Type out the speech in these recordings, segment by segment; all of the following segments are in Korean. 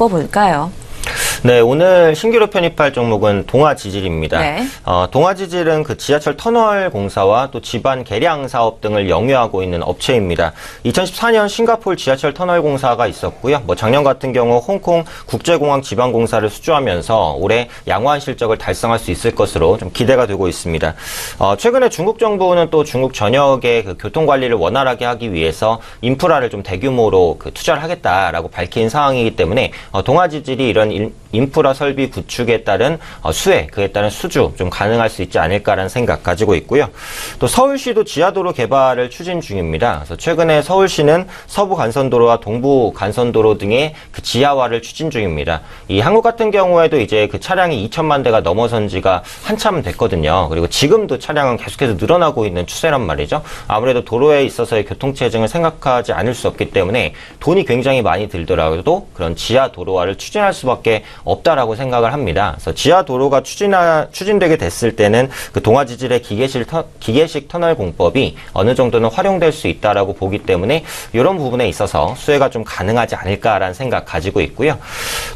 바꿔볼까요? 네, 오늘 신규로 편입할 종목은 동아지질입니다. 네. 어, 동아지질은 그 지하철 터널 공사와 또 지반 개량 사업 등을 영위하고 있는 업체입니다. 2014년 싱가포르 지하철 터널 공사가 있었고요. 뭐 작년 같은 경우 홍콩 국제공항 지반 공사를 수주하면서 올해 양호한 실적을 달성할 수 있을 것으로 좀 기대가 되고 있습니다. 어, 최근에 중국 정부는 또 중국 전역의 그 교통 관리를 원활하게 하기 위해서 인프라를 좀 대규모로 그 투자를 하겠다라고 밝힌 상황이기 때문에 어, 동아지질이 이런 인- 인프라 설비 구축에 따른 어, 수혜, 그에 따른 수주 좀 가능할 수 있지 않을까라는 생각 가지고 있고요. 또 서울시도 지하도로 개발을 추진 중입니다. 그래서 최근에 서울시는 서부 간선도로와 동부 간선도로 등의 그 지하화를 추진 중입니다. 이 한국 같은 경우에도 이제 그 차량이 2천만 대가 넘어선 지가 한참 됐거든요. 그리고 지금도 차량은 계속해서 늘어나고 있는 추세란 말이죠. 아무래도 도로에 있어서의 교통체증을 생각하지 않을 수 없기 때문에 돈이 굉장히 많이 들더라도 그런 지하 도로화를 추진할 수밖에 없다라고 생각을 합니다. 그래서 지하 도로가 추진하, 추진되게 됐을 때는 그 동아지질의 기계식, 터, 기계식 터널 공법이 어느 정도는 활용될 수 있다라고 보기 때문에 이런 부분에 있어서 수혜가 좀 가능하지 않을까라는 생각 가지고 있고요.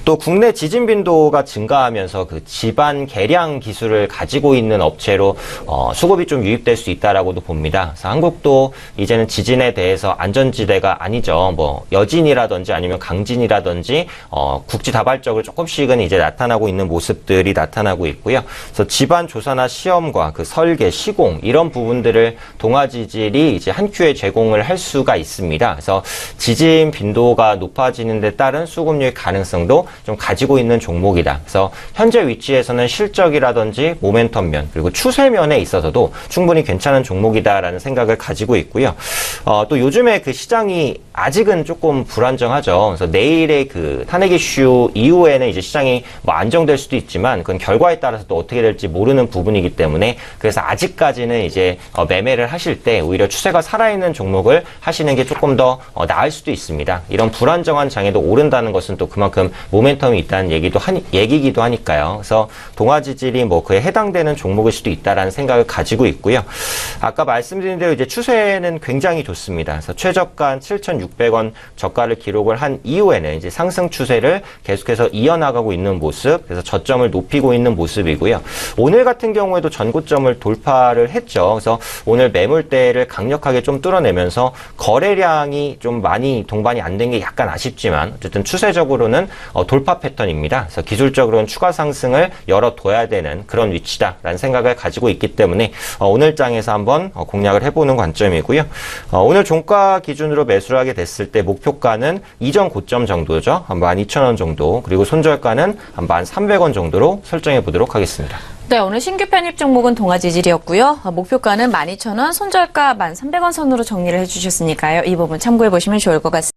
또 국내 지진 빈도가 증가하면서 그 지반 개량 기술을 가지고 있는 업체로 어, 수급이 좀 유입될 수 있다라고도 봅니다. 그래서 한국도 이제는 지진에 대해서 안전지대가 아니죠. 뭐 여진이라든지 아니면 강진이라든지 어, 국지다발적으로 조금씩은 이제 나타나고 있는 모습들이 나타나고 있고요. 그래서 집안 조사나 시험과 그 설계, 시공 이런 부분들을 동아지질이 이제 한 큐에 제공을 할 수가 있습니다. 그래서 지진 빈도가 높아지는 데 따른 수급률 가능성도 좀 가지고 있는 종목이다. 그래서 현재 위치에서는 실적이라든지 모멘텀 면 그리고 추세 면에 있어서도 충분히 괜찮은 종목이다라는 생각을 가지고 있고요. 어, 또 요즘에 그 시장이 아직은 조금 불안정하죠. 그래서 내일의 그 탄핵 이슈 이후에는 이제 시장이 뭐 안정될 수도 있지만 그건 결과에 따라서 또 어떻게 될지 모르는 부분이기 때문에 그래서 아직까지는 이제 어, 매매를 하실 때 오히려 추세가 살아있는 종목을 하시는 게 조금 더 어, 나을 수도 있습니다. 이런 불안정한 장에도 오른다는 것은 또 그만큼 모멘텀이 있다는 얘기도 하니, 얘기기도 하니까요. 그래서 동아지질이 뭐 그에 해당되는 종목일 수도 있다라는 생각을 가지고 있고요. 아까 말씀드린 대로 이제 추세는 굉장히 좋습니다. 그래서 최저가 7,600원 저가를 기록을 한 이후에는 이제 상승 추세를 계속해서 이어나가 고 있는 모습, 그래서 저점을 높이고 있는 모습이고요. 오늘 같은 경우에도 전고점을 돌파를 했죠. 그래서 오늘 매물대를 강력하게 좀 뚫어내면서 거래량이 좀 많이 동반이 안 된 게 약간 아쉽지만 어쨌든 추세적으로는 어, 돌파 패턴입니다. 그래서 기술적으로는 추가 상승을 열어둬야 되는 그런 위치다라는 생각을 가지고 있기 때문에 어, 오늘 장에서 한번 어, 공략을 해보는 관점이고요. 어, 오늘 종가 기준으로 매수를 하게 됐을 때 목표가는 이전 고점 정도죠. 한 12,000원 정도 그리고 손절 가는 한 1,300원 정도로 설정해 보도록 하겠습니다. 네, 오늘 신규 편입 종목은 동아지질이었고요. 아, 목표가는 12,000원, 손절가 1,300원 선으로 정리를 해주셨으니까요. 이 부분 참고해 보시면 좋을 것 같습니다.